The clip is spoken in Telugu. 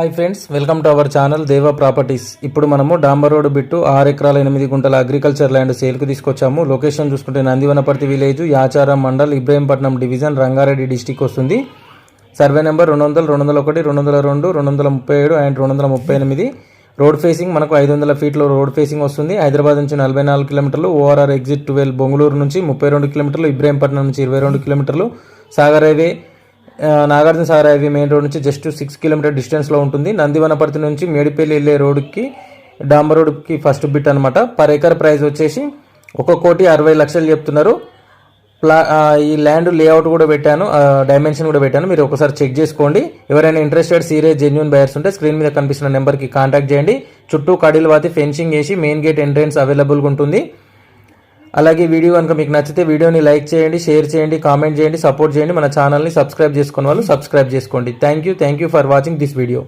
Hi friends welcome to our channel Deva properties ఇప్పుడు మనము డాంబర్ రోడ్ బిట్టు ఆరు ఎకరాల ఎనిమిది గుంటల అగ్రికల్చర్ ల్యాండ్ సేల్కి తీసుకొచ్చాము. లొకేషన్ చూసుకుంటే Nandivanaparthi village Yacharam mandal Ibrahimpatnam division Rangareddy district వస్తుంది. సర్వే నెంబర్ రెండు వందల రెండు వందల ఒకటి రెండు వందల రెండు రెండు వందల ముప్పై ఏడు అండ్ రెండు వందల ముప్పై ఎనిమిది. రోడ్ ఫేసింగ్ మనకు ఐదు వందల ఫీట్లో రోడ్ ఫేసింగ్ వస్తుంది. హైదరాబాద్ నుంచి నలభై నాలుగు కిలోమీటర్లు ఓఆర్ఆర్ ఎగ్జిట్ ట్వెల్వ్ బొంగళూరు నుంచి ముప్పై రెండు కిలోమీటర్లు ఇబ్రహీంపట్నం నుంచి ఇరవై రెండు కిలోమీటర్లు. Sagar highway Nagarjuna Sagar highway main road నుంచి జస్ట్ సిక్స్ కిలోమీటర్ డిస్టెన్స్లో ఉంటుంది. నందివనపర్తి నుంచి మేడిపల్లి వెళ్ళే రోడ్కి డాంబర్ రోడ్కి ఫస్ట్ బిట్ అనమాట పర్ ఎకర్ ప్రైస్ వచ్చేసి ఒక కోటి అరవై లక్షలు చెప్తున్నారు. ప్లా ఈ ల్యాండ్ లేఅవుట్ కూడా పెట్టాను ఆ, డైమెన్షన్ కూడా పెట్టాను. మీరు ఒకసారి చెక్ చేసుకోండి. ఎవరైనా ఇంట్రెస్టెడ్ సీరియస్ జెన్యున్ బయర్స్ ఉంటే స్క్రీన్ మీద కనిపిస్తున్న నెంబర్కి కాంటాక్ట్ చేయండి. చుట్టూ కడిలు వాతి ఫెన్సింగ్ వేసి మెయిన్ గేట్ ఎంట్రెన్స్ అవైలబుల్గా ఉంటుంది. అలాగే వీడియో కనుక మీకు నచ్చితే వీడియోని లైక్ చేయండి షేర్ చేయండి కామెంట్ చేయండి సపోర్ట్ చేయండి. మన ఛానల్ని సబ్స్క్రైబ్ చేసుకున్న వాళ్ళు సబ్స్క్రైబ్ చేసుకోండి. Thank you thank you for watching this video